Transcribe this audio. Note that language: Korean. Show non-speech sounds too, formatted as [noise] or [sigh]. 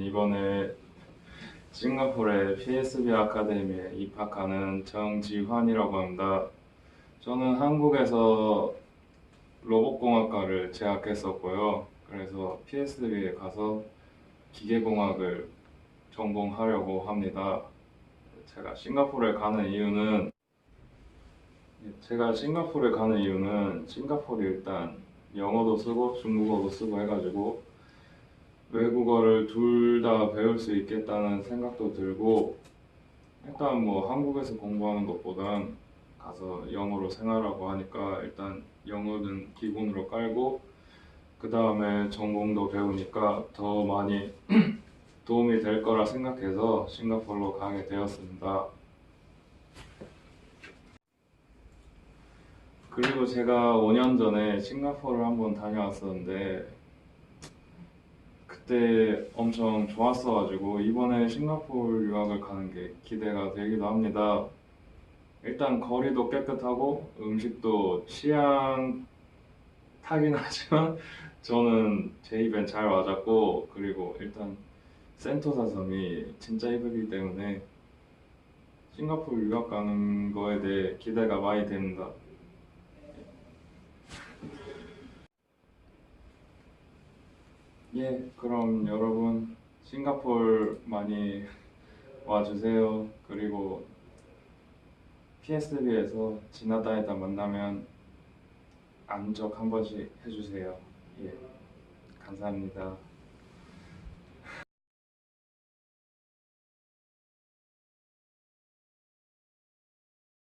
이번에 싱가포르의 PSB 아카데미에 입학하는 정지환이라고 합니다. 저는 한국에서 로봇공학과를 재학했었고요. 그래서 PSB에 가서 기계공학을 전공하려고 합니다. 제가 싱가포르에 가는 이유는 제가 싱가포르에 가는 이유는 싱가포르 일단 영어도 쓰고 중국어도 쓰고 해가지고 외국어를 둘 다 배울 수 있겠다는 생각도 들고 일단 뭐 한국에서 공부하는 것보단 가서 영어로 생활하고 하니까 일단 영어는 기본으로 깔고 그 다음에 전공도 배우니까 더 많이 [clears throat] 도움이 될 거라 생각해서 싱가포르로 가게 되었습니다. 그리고 제가 5년 전에 싱가포르를 한번 다녀왔었는데 그때 엄청 좋았어가지고 이번에 싱가포르 유학을 가는 게 기대가 되기도 합니다. 일단 거리도 깨끗하고 음식도 취향 타긴 하지만 [laughs] 저는 제 입엔 잘 맞았고 그리고 일단 센토사 섬이 진짜 이쁘기 때문에 싱가포르 유학 가는 거에 대해 기대가 많이 됩니다. 예, 그럼 여러분 싱가포르 많이 [laughs] 와주세요. 그리고 PSB에서 지나다니다 만나면 안적 한 번씩 해주세요. 예, 감사합니다.